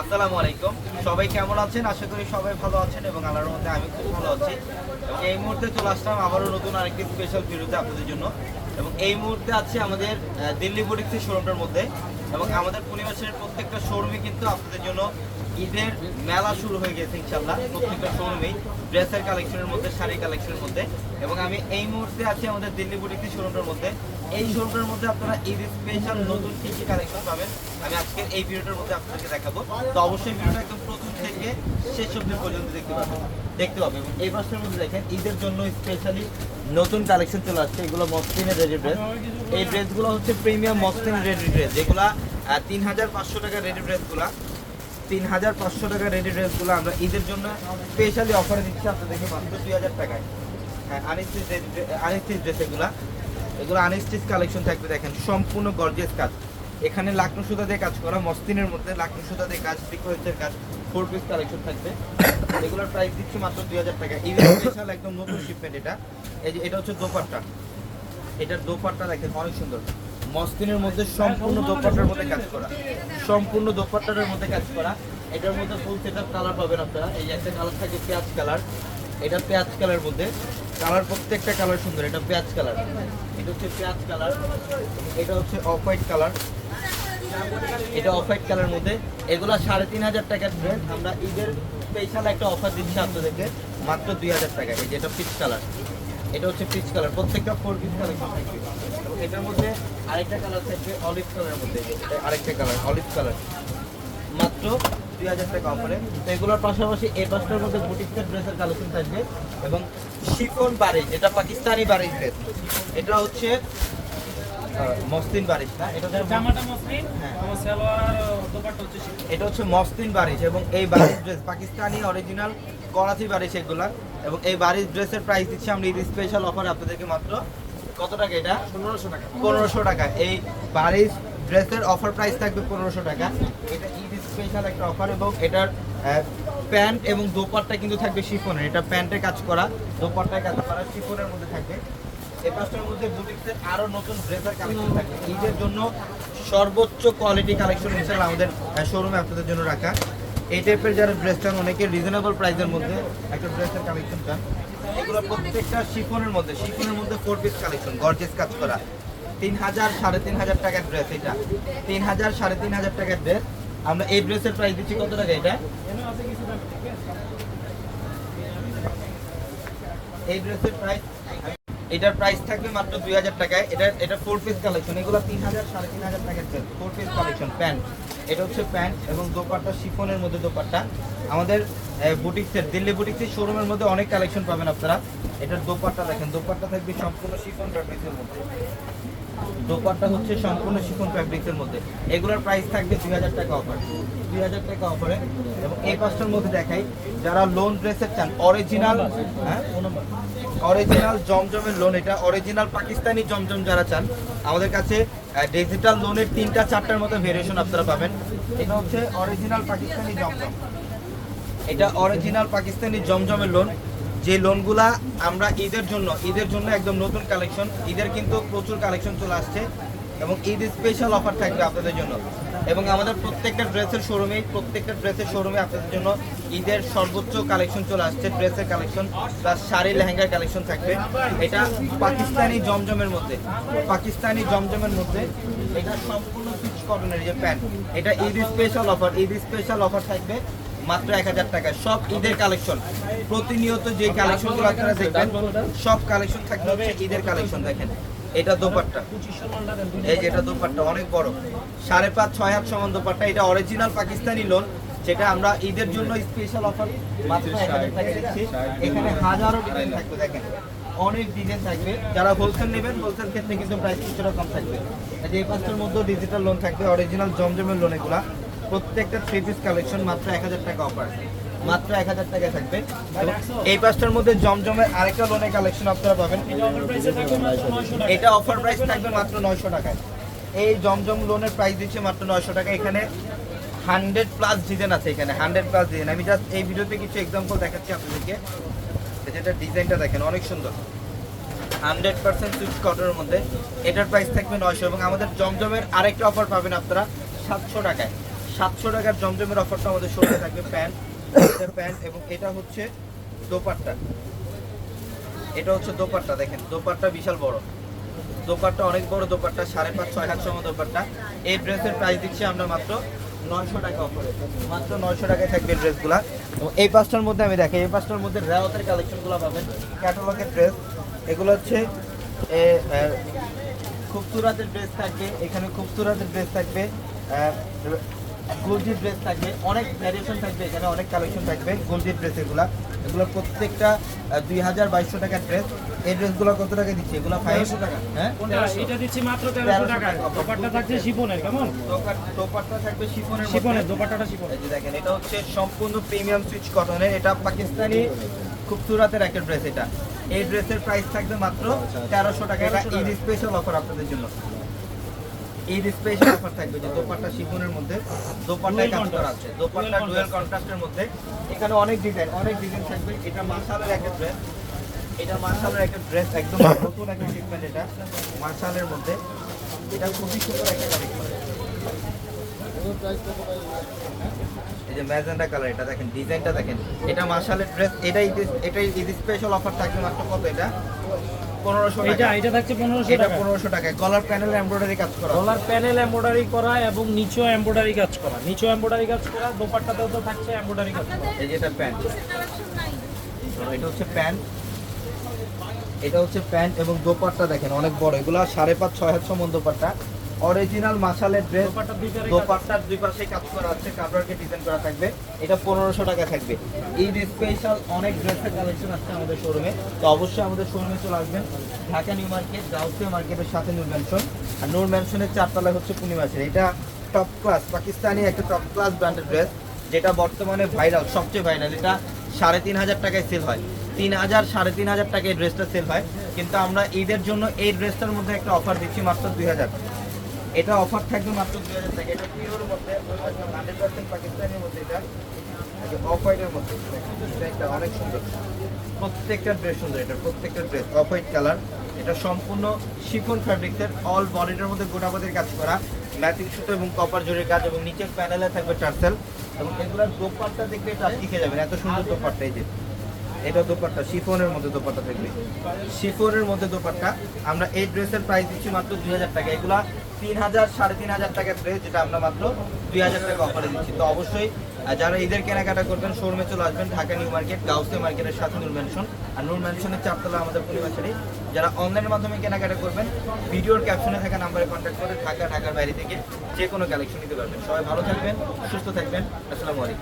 আসসালামু আলাইকুম। সবাই কেমন আছেন? আশা করি সবাই ভালো আছেন এবং আল্লাহর মধ্যে আমি খুব ভালো আছি। এবং এই মুহূর্তে চলে আসলাম আবারও নতুন আরেকটি স্পেশাল ভিডিওতে আপনাদের জন্য। এবং এই মুহূর্তে আছে আমাদের দিল্লি বুটিক্সের শোরুমটার মধ্যে। এবং আমাদের পরিবেশের প্রত্যেকটা শোরুমে কিন্তু আপনাদের জন্য ঈদের মেলা শুরু হয়ে গেছে ইনশাল্লাহ প্রত্যেকটা শোরুমেই ড্রেসের কালেকশনের মধ্যে শাড়ি কালেকশনের মধ্যে। এবং আমি এই মুহূর্তে আছি আমাদের দিল্লি বুটিক্সের শোরুমটার মধ্যে। এই শোরুমটার মধ্যে আপনারা ঈদ স্পেশাল নতুন কি কি কালেকশন পাবেন, আমি আজকে এই ভিডিওটার মধ্যে আপনাদেরকে দেখাবো। তো অবশ্যই ভিডিওটা একদম প্রথম থেকে শেষ অবধি পর্যন্ত দেখতে পাবেন দেখতে পাবেন। এবং এই মাসের মধ্যে দেখেন, ঈদের জন্য স্পেশালি নতুন কালেকশন চলে আসছে, এগুলো মসলিনের রেডি ড্রেস এই ড্রেসগুলো হচ্ছে প্রিমিয়াম মসলিন রেডি ড্রেস যেগুলা তিন হাজার পাঁচশো টাকা রেডি ড্রেসগুলা তিন হাজার পাঁচশো টাকা রেডি ড্রেসগুলো আমরা ঈদের জন্য স্পেশালি অফারে দিচ্ছি আপনাদেরকে মাত্র দুই হাজার টাকায়। হ্যাঁ আনস্টিচ ড্রেস এগুলা। এগুলো আনস্টিচ কালেকশন থাকবে, দেখেন, সম্পূর্ণ গর্জিয়াস কাজ। এখানে লাকনো সুতা দিয়ে কাজ করা মস্তিনের মধ্যে লাকনো সুতা দিয়ে কাজ সিকোয়েন্সের কাজ ফোর পিস কালেকশন থাকবে। এগুলোর প্রাইস দিচ্ছি মাত্র দুই হাজার টাকা। ঈদের স্পেশাল একদম নতুন শিপমেন্ট এটা। এই যে, এটা হচ্ছে দোপাট্টা। এটার দোপাট্টা দেখেন, অনেক সুন্দর। মস্তিনের মধ্যে সম্পূর্ণ দোপাট্টার মধ্যে কাজ করা। সম্পূর্ণ দোপাট্টার মধ্যে কাজ করা। এটার মধ্যে ফুল সেট কালার পাবেন আপনারা। এই একটা কালার থাকে, পেঁয়াজ কালার এটা পেঁয়াজ কালার মধ্যে। কালার প্রত্যেকটা কালার সুন্দর, এটা পেঁয়াজ কালার। এটা হচ্ছে পেঁয়াজ কালার, এটা হচ্ছে অফ হোয়াইট কালার। এটা অফ হোয়াইট কালার মধ্যে। এগুলো সাড়ে তিন হাজার টাকার ড্রেস আমরা ঈদের স্পেশাল একটা অফার দিচ্ছি আপনাদেরকে, মাত্র দুই হাজার টাকা। এই যেটা পিচ কালার। এটা হচ্ছে পিচ কালার। প্রত্যেকটা ফোর পিস থাকবে। এটার মধ্যে আরেকটা কালার থাকবে অলিভ কালারের মধ্যে। আরেকটা কালার অলিভ কালার দুই হাজার টাকা অফারে তো এগুলোর পাশাপাশি এই পাঁচটার মধ্যে বুটিক্সের ড্রেসের কালেকশন থাকবে এবং শিফন বারিশ এটা পাকিস্তানি বারিশ ড্রেস এটা হচ্ছে মসলিন বারিশ না এটা জামাটা মসলিন হ্যাঁ। সালোয়ার দোপাট্টা হচ্ছে এটা হচ্ছে মসলিন বারিশ এবং এই বারিশ ড্রেস পাকিস্তানি অরিজিনাল করাচি বারিশ এগুলা এবং এই বারিশ ড্রেসের প্রাইস দিচ্ছি আমরা ঈদ স্পেশাল অফার আপনাদেরকে মাত্র কত টাকা এটা? পনেরোশো টাকা। পনেরোশো টাকা। এই বারিশ ড্রেসের অফার প্রাইস থাকবে পনেরোশো টাকা। এটা ঈদ স্পেশাল একটা অফার এবং এটার প্যান্ট এবং দোপাট্টা কিন্তু থাকবে শিফনের। এটা প্যান্টে কাজ করা, দোপাট্টায় কাজ করা শিফনের মধ্যে থাকবে। এই মধ্যে বুটিক্সের আরও নতুন ড্রেসের কালেকশন জন্য সর্বোচ্চ কোয়ালিটি কালেকশন আমাদের জন্য রাখা। এই টাইপের যারা অনেকে রিজনেবল প্রাইসের মধ্যে একটা ড্রেসের এগুলো প্রত্যেকটা মধ্যে মধ্যে কালেকশন গর্জেস কাজ করা। তিন হাজার সাড়ে তিন হাজার টাকার ড্রেস এটা। তিন হাজার সাড়ে তিন হাজার টাকার ড্রেস আমরা এই ড্রেসের প্রাইস দিচ্ছি কত টাকা এটা? এই ড্রেসের প্রাইস এটার প্রাইস থাকবে মাত্র দুই হাজার টাকায়। এটা এটা ফোর পিস কালেকশন এগুলো তিন হাজার, সাড়ে তিন হাজার টাকার ফোর পিস কালেকশন প্যান্ট এটা হচ্ছে প্যান্ট এবং দোপাট্টা, শিফনের মধ্যে দোপাট্টা। আমাদের বুটিক্সের দিল্লি বুটিক্সের শোরুমের মধ্যে অনেক কালেকশন পাবেন আপনারা। এটার দোপাট্টা দেখেন, দোপাট্টা থাকবে সম্পূর্ণ শিফন ফ্যাব্রিক্সের মধ্যে। দোপাট্টা হচ্ছে সম্পূর্ণ শিফন ফ্যাব্রিক্সের মধ্যে। এগুলোর প্রাইস থাকবে দুই হাজার টাকা অফার দুই হাজার টাকা অফারে এবং এই পাঁচটার মধ্যে দেখাই, যারা লোন ড্রেসের চান অরিজিনাল হ্যাঁ অরিজিনাল জমজমের লোন এটা। অরিজিনাল পাকিস্তানি জমজম যারা চান, আমাদের কাছে ডিজিটাল লোনের তিনটা, চারটার মতো ভেরিয়েশন আপনারা পাবেন। এটা হচ্ছে অরিজিনাল পাকিস্তানি জমজম। এটা অরিজিনাল পাকিস্তানি জমজমের লোন যে লোনগুলা আমরা ঈদের জন্য ঈদের জন্য একদম নতুন কালেকশন ঈদের কিন্তু প্রচুর কালেকশন চলে আসছে এবং ঈদ স্পেশাল অফার থাকবে আপনাদের জন্য। এবং আমাদের প্রত্যেকটা ড্রেসের শোরুমে প্রত্যেকটা ড্রেসের শোরুমে আপনাদের জন্য ঈদের সর্বোচ্চ কালেকশন চলে আসছে, ড্রেসের কালেকশন প্লাস শাড়ি লেহেঙ্গার কালেকশন থাকবে। এটা পাকিস্তানি জমজমের মধ্যে, পাকিস্তানি জমজমের মধ্যে এটা সম্পূর্ণ সুইচ কটনের যে প্যান্ট এটা Eid special offer Eid special offer থাকবে মাত্র এক হাজার টাকা সব ঈদের কালেকশন প্রতিনিয়ত যে কালেকশনগুলো আপনারা দেখবেন, সব কালেকশন থাকবে হচ্ছে ঈদের কালেকশন দেখেন। এটা দোপাট্টা। এই যে এটা দোপাট্টা, অনেক বড়। সাড়ে পাঁচ, ছয় হাত সমান দোপাট্টা। এটা অরিজিনাল পাকিস্তানি লোন যেটা আমরা ঈদের জন্য স্পেশাল অফার মাত্র এক হাজার টাকা দিচ্ছি। এখানে হাজারো ডিজাইন থাকবে, দেখেন। অনেক ডিজাইন থাকবে। যারা হোলসেল নেবেন হোলসেল ক্ষেত্রে কিন্তু প্রাইস কিছুটা কম থাকবে। এই পাঁচটার মধ্যেও ডিজিটাল লোন থাকবে অরিজিনাল জমজমের লোন এগুলা। প্রত্যেকটা থ্রি পিস কালেকশন মাত্র এক হাজার টাকা অফার মাত্র এক হাজার টাকা থাকবে। এই পাঁচটার মধ্যে জমজমের আরেকটা লোনের কালেকশন আপনারা পাবেন। এটা অফার প্রাইসে থাকবে মাত্র 900 টাকা। এটা অফার প্রাইস থাকবে মাত্র নয়শো টাকায়। এই জমজম লোনের প্রাইস দিচ্ছে মাত্র নয়শো টাকা। এখানে হান্ড্রেড প্লাস ডিজাইন আছে এখানে হান্ড্রেড প্লাস ডিজাইন আমি জাস্ট এই ভিডিওতে কিছু এক্সাম্পল দেখাচ্ছি আপনাদেরকে। যেটা ডিজাইনটা দেখেন, অনেক সুন্দর। হান্ড্রেড পার্সেন্ট সুইচ কটনের মধ্যে। এটার প্রাইস থাকবে নয়শো এবং আমাদের জমজমের আরেকটা অফার পাবেন আপনারা সাতশো টাকায়। সাতশো টাকার জমজমের অফারটা আমাদের শোরুমে থাকবে, প্যান্ট প্যান্ট, এবং এটা হচ্ছে দোপাট্টা। এটা হচ্ছে দোপাট্টা, দেখেন, দোপাট্টা বিশাল বড়। দোপাট্টা অনেক বড় দোপাট্টা, সাড়ে পাঁচ, ছয় হাত সম দোপাট্টা। এই ড্রেসের প্রাইস দিচ্ছি আমরা মাত্র নয়শো টাকা অফারে মাত্র নয়শো টাকায় থাকবে ড্রেসগুলা। এবং এই পাঁচটার মধ্যে আমি দেখি এই পাঁচটার মধ্যে রেওয়াতের কালেকশনগুলো পাবেন। ক্যাটালগের ড্রেস এগুলো হচ্ছে খুবসুরাতের ড্রেস থাকবে, এখানে খুবসুরাতের ড্রেস থাকবে গোলজির ড্রেস থাকবে অনেক ভ্যারিয়েশন থাকবে এখানে অনেক কালেকশন থাকবে গোলজির ড্রেস এগুলা। এগুলো প্রত্যেকটা দুই হাজার বাইশশো টাকার ড্রেস এই ড্রেসগুলো কত টাকা দিচ্ছে? এগুলো ফাইভশো টাকা। হ্যাঁ? এটা দিচ্ছি মাত্র তেরোশো টাকা। দোপাট্টা থাকছে শিপনের কেমন? দোপাট্টা থাকবে শিফনের শিপনের দোপাট্টাটা শিপনের। এই যে দেখেন এটা হচ্ছে সম্পূর্ণ প্রিমিয়াম সুইচ কটনের এটা পাকিস্তানি খুবসুরাতের একটা ড্রেস এটা। এই ড্রেসের প্রাইস থাকবে মাত্র তেরোশো টাকা। এটা ঈদ স্পেশাল অফার আপনাদের জন্য। ঈদ স্পেশাল অফার থাকবে যে দোপাট্টা শিফনের মধ্যে দোপাট্টায় কাজ করা আছে। দোপাট্টা ডুয়েল কন্ট্রাস্টের মধ্যে। এখানে অনেক ডিজাইন অনেক ডিজাইন থাকবে। এটা মার্শালের একটা ড্রেস এটা মার্শালের একটা ড্রেস একদম নতুন একটা শিপমেন্ট এটা। মার্শালের মধ্যে। এটা খুবই সুন্দর একটা কালেকশন এই যে ম্যাজেন্টা কালার এটা দেখেন ডিজাইনটা দেখেন। এটা মার্শালের ড্রেস এটাই এটাই ঈদ স্পেশাল অফার থাকবে মাত্র কত এটা? পনেরোশো এটা এটা থাকছে পনেরোশো এটা পনেরোশো টাকায় কলার প্যানেল এমব্রয়ডারি কাজ করা। প্যানেল এমব্রয়ডারি করা এবং নিচেও এমব্রয়ডারি কাজ করা। নিচেও এমব্রয়ডারি কাজ করা দোপাট্টাতেও তো থাকছে এমব্রয়ডারি কাজ করা। এই যে প্যান্ট এটা হচ্ছে প্যান্ট এটা হচ্ছে প্যান্ট এবং দোপাট্টা দেখেন অনেক বড়। এগুলো সাড়ে পাঁচ ছয় হাজার দোপাট্টা। অরিজিনাল মাসালের ড্রেস দোপাট্টার দুই পাশে কাজ করা আছে কাপড়কে ডিজাইন করা থাকবে। এটা পনেরোশো টাকা থাকবে। ঈদ স্পেশাল অনেক ড্রেসের কালেকশন আছে আমাদের শোরুমে তো অবশ্যই আমাদের শোরুমে চলে আসবেন। ঢাকা নিউ মার্কেট গাউসিয়া মার্কেটের সাথে নূর ম্যানশন আর নূর ম্যানশনের চারতলায় হচ্ছে পূর্ণিমাসের এটা টপ ক্লাস পাকিস্তানি একটা টপ ক্লাস ব্র্যান্ডের ড্রেস যেটা বর্তমানে ভাইরাল সবচেয়ে ভাইরাল এটা সাড়ে তিন হাজার টাকায় সেল হয়। তিন হাজার সাড়ে তিন হাজার টাকায় এই ড্রেসটা সেল হয়। কিন্তু আমরা ঈদের জন্য এই ড্রেসটার মধ্যে একটা অফার দিচ্ছি মাত্র দুই হাজার। এটা অফার থাকবে মাত্র দুই হাজার টাকা। এটা পিওর মধ্যে হান্ড্রেড পার্সেন্ট পাকিস্তানের মধ্যে এটা অফ হোয়াইটের মধ্যে। এটা অনেক সুন্দর। প্রত্যেকটা ড্রেস সুন্দর, এটা প্রত্যেকটা ড্রেস অফ হোয়াইট কালার এটা সম্পূর্ণ শিফন ফ্যাব্রিক্সের অল বডিটার মধ্যে গোটাবাদের কাজ করা। ম্যাচিং সুতো এবং কপার জোরের কাজ এবং নিচের প্যানেলে থাকবে টার্সেল এবং এগুলোর দোপাট্টা দেখবে এটা শিখে যাবেন, এত সুন্দর দোপাট্টা এই যে। এটা দোপাট্টা, শিফনের মধ্যে দোপাট্টা থাকবে। শিফনের মধ্যে দোপাট্টা, আমরা এই ড্রেসের প্রাইস দিচ্ছি মাত্র দুই হাজার টাকা। এগুলা তিন হাজার, সাড়ে তিন হাজার টাকার ড্রেস যেটা আমরা মাত্র দুই হাজার টাকা অফারে দিচ্ছি। তো অবশ্যই যারা ঈদের কেনাকাটা করবেন শোরুমে চলে আসবেন, ঢাকা নিউ মার্কেট গাউসে মার্কেটের সাথে নূর ম্যানশন আর নূর ম্যানশনের চারতলা আমাদের পরিবাসারি যারা অনলাইনের মাধ্যমে কেনাকাটা করবেন, ভিডিওর ক্যাপশনে থাকা নাম্বারে কন্ট্যাক্ট করে ঢাকা, ঢাকার বাইরে থেকে যে কোনো কালেকশন নিতে পারবেন। সবাই ভালো থাকবেন, সুস্থ থাকবেন। আসসালামু আলাইকুম।